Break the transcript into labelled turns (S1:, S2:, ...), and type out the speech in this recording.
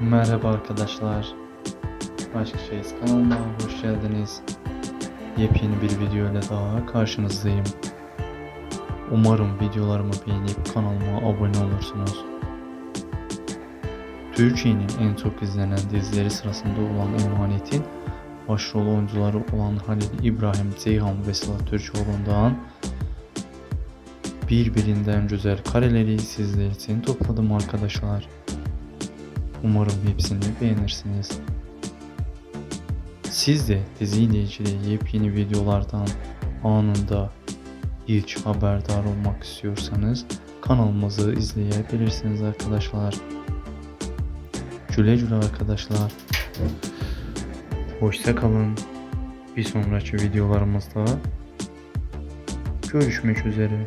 S1: Merhaba arkadaşlar. Başkışehir kanalıma hoş geldiniz. Yepyeni bir video ile daha karşınızdayım. Umarım videolarımı beğenip kanalıma abone olursunuz. Türkiye'nin en çok izlenen dizileri sırasında olan Emanet'in başrol oyuncuları olan Halil İbrahim Ceyhan ve Sıla Türkoğlu'ndan birbirinden güzel kareleri sizler için topladım arkadaşlar. Umarım hepsini beğenirsiniz. Siz de diziyle ilgili yepyeni videolardan anında ilk haberdar olmak istiyorsanız kanalımızı izleyebilirsiniz arkadaşlar. Güle güle arkadaşlar. Hoşça kalın. Bir sonraki videolarımızda görüşmek üzere.